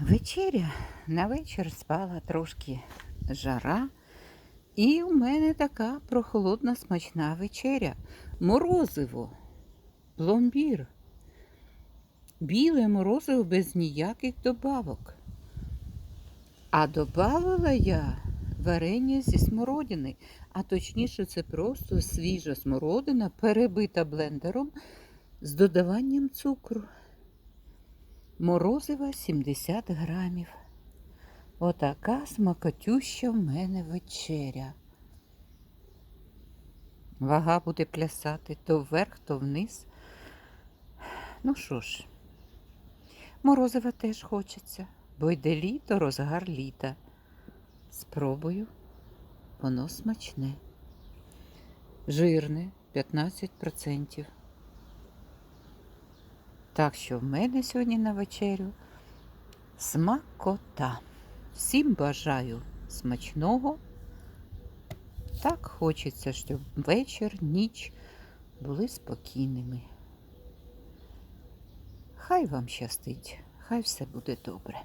Вечеря. На вечір спала трошки жара. І у мене така прохолодна смачна вечеря. Морозиво, пломбір. Біле морозиво без ніяких добавок. А добавила я варення зі смородини. А точніше, це просто свіжа смородина, перебита блендером з додаванням цукру. Морозива 70 грамів. Отака смакотюща в мене вечеря. Вага буде плясати то вверх, то вниз. Ну що ж, морозива теж хочеться, бо йде літо, розгар літа. Спробую, воно смачне. Жирне 15%. Так що в мене сьогодні на вечерю смакота. Всім бажаю смачного. Так хочеться, щоб вечір, ніч були спокійними. Хай вам щастить, хай все буде добре.